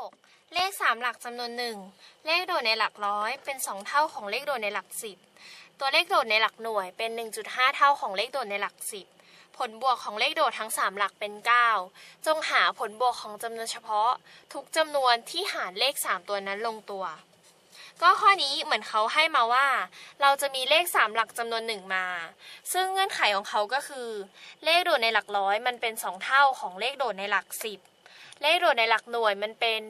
6 เลข 3 หลักจำนวนหนึ่งเลขโดดในหลักร้อยเป็น 2 เท่าของเลขโดดในหลัก 10 ตัวเลขโดดในหลักหน่วยเป็น 1.5 เท่าของเลขโดดในหลัก 10 ผลบวกของเลขโดดทั้ง 3 หลักเป็น 9 จงหาผลบวกของจำนวนเฉพาะ ทุกจำนวนที่หารเลข 3 ตัวนั้นลงตัว ก็ข้อนี้เหมือนเขาให้มาว่า เราจะมีเลข 3 หลักจำนวนหนึ่งมา ซึ่งเงื่อนไขของเขาก็คือ เลขโดดในหลักร้อยมันเป็น 2 เท่าของเลขโดดในหลัก 10 เลขโดดในหลักหน่วยมันเป็น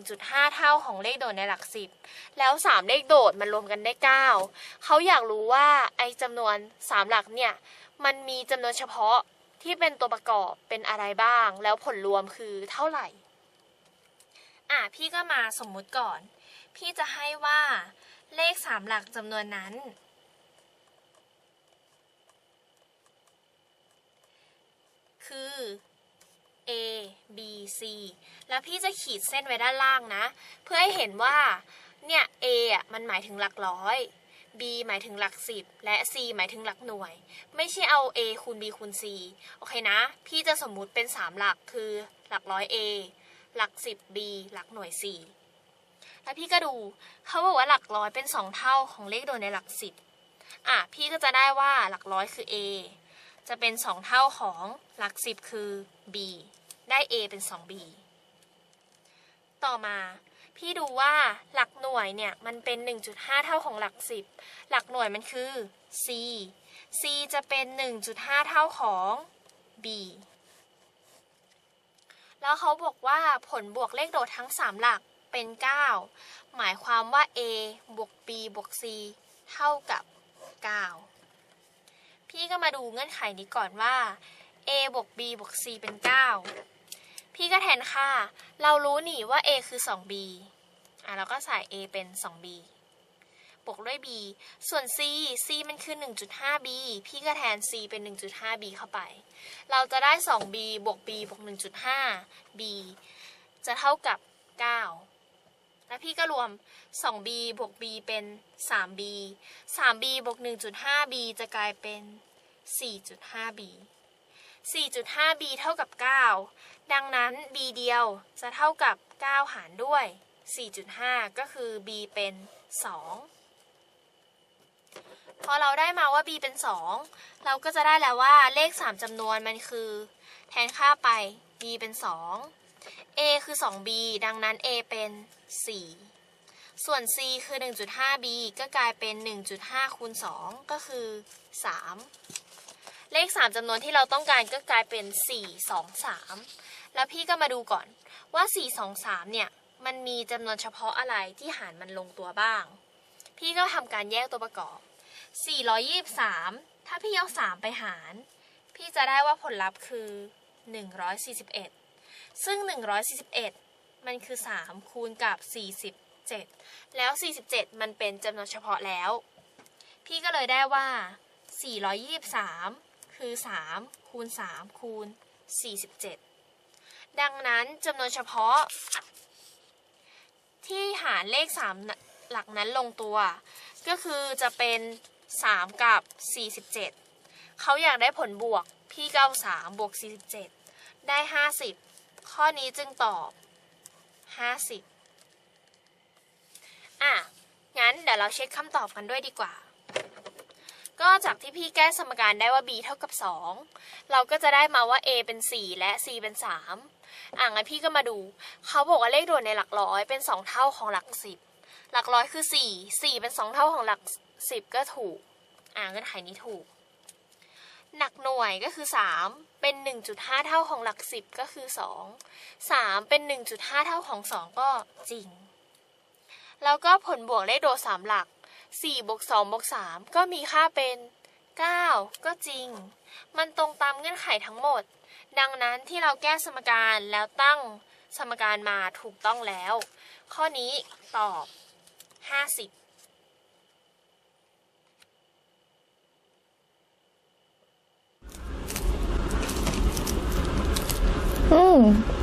1.5 เท่าของเลขโดดในหลัก 10 แล้ว 3 เลขโดดมันรวมกันได้ 9 เขาอยากรู้ว่าไอ้จำนวน 3 หลักเนี่ย มันมีจำนวนเฉพาะที่เป็นตัวประกอบเป็นอะไรบ้าง แล้วผลรวมคือเท่าไหร่ อะพี่ก็มาสมมุติก่อน พี่จะให้ว่าเลข 3 หลักจำนวนนั้นคือ C แล้วพี่จะขีดเส้นไว้ด้านล่างนะ เพื่อให้เห็นว่า เนี่ย A อะมันหมายถึงหลักร้อย B หมายถึงหลักสิบและ C หมายถึงหลักหน่วย ไม่ใช่เอา A คูณ B คูณ C โอเคนะ พี่จะสมมุติเป็น 3 หลักคือหลักร้อย A หลัก10 B หลักหน่วย C แล้วพี่ก็ดูเขาบอกว่าหลักร้อยเป็น 2 เท่าของเลขโดยในหลัก10อะพี่ก็จะได้ว่าหลักร้อยคือ A จะเป็น 2 เท่าของหลัก10คือ B ได้ A เป็น 2B ต่อมา พี่ดูว่าหลักหน่วยเนี่ย มันเป็น 1.5 เท่าของหลัก 10 หลักหน่วยมันคือ C C จะเป็น 1.5 เท่าของ B แล้วเขาบอกว่าผลบวกเลขโดดทั้ง 3 หลักเป็น 9 หมายความว่า A บวก B บวก C เท่ากับ 9 พี่ก็มาดูเงื่อนไขนี้ก่อนว่า a บวก b บวก c เป็น 9 พี่ก็แทนค่า เรารู้หนิว่า a คือ 2b อะเราก็ใส่ a เป็น 2b บวกด้วย b ส่วน c c มันคือ 1.5b พี่ก็แทน c เป็น 1.5b เข้าไป เราจะได้ 2b บวก b บวก 1.5b จะเท่ากับ 9 แล้วพี่ก็รวม 2b บวก b เป็น 3b 3b บวก 1.5b จะกลายเป็น 4.5b 4.5b เท่ากับ 9 ดังนั้น b เดียวจะเท่ากับ 9 หารด้วย 4.5 ก็คือ b เป็น 2 พอเราได้มาว่า b เป็น 2 เราก็จะได้แล้วว่าเลข 3จำนวนมันคือ แทนค่าไป b เป็น 2 a คือ 2b ดังนั้น a เป็น 4 ส่วน c คือ 1.5b ก็กลายเป็น 1.5คูณ2ก็คือ 3 เลข 3จำนวนที่เราต้องการก็กลายเป็น 4 2 3 แล้วพี่ก็มาดูก่อนว่า 4 2 3 เนี่ย มันมีจำนวนเฉพาะอะไรที่หารมันลงตัวบ้าง พี่ก็ทำการแยกตัวประกอบ 423 ถ้าพี่เอา 3 ไปหาร พี่จะได้ว่าผลลัพธ์คือ 141 ซึ่ง 141 มันคือ 3 คูณกับ 47 แล้ว 47 มันเป็นจำนวนเฉพาะแล้ว พี่ก็เลยได้ว่า423 คือ3คูณ3คูณ47 ดังนั้นจำนวนเฉพาะ ที่หารเลข 3 หลักนั้นลงตัว ก็คือจะเป็น 3 กับ 47 เขาอยากได้ผลบวกพี่ก็เอา3บวก 47 ได้ 50 ข้อนี้จึงตอบ 50 อะ งั้นเดี๋ยวเราเช็คคำตอบกันด้วยดีกว่า ก็จากที่พี่แก้สมการได้ว่า b เท่ากับ 2 เราก็จะได้มาว่า a เป็น 4 และ c เป็น 3 อะงั้นพี่ก็มาดู เขาบอกว่าเลขโดดในหลักร้อยเป็น 2 เท่าของหลัก 10 หลักร้อยคือ 4 4 เป็น 2 เท่าของหลัก 10 ก็ถูก อะเงื่อนไขนี้ถูกหลักหน่วยก็คือ 3 เป็น 1.5 เท่าของหลัก 10 ก็คือ 2 3 เป็น 1.5 เท่าของ 2 ก็จริง แล้วก็ผลบวกเลขโดด3หลัก 4บวก2บวก3ก็มีค่าเป็น 9 ก็จริง มันตรงตามเงื่อนไขทั้งหมด ดังนั้นที่เราแก้สมการแล้วตั้งสมการมาถูกต้องแล้ว ข้อนี้ตอบ 50嗯。Mm.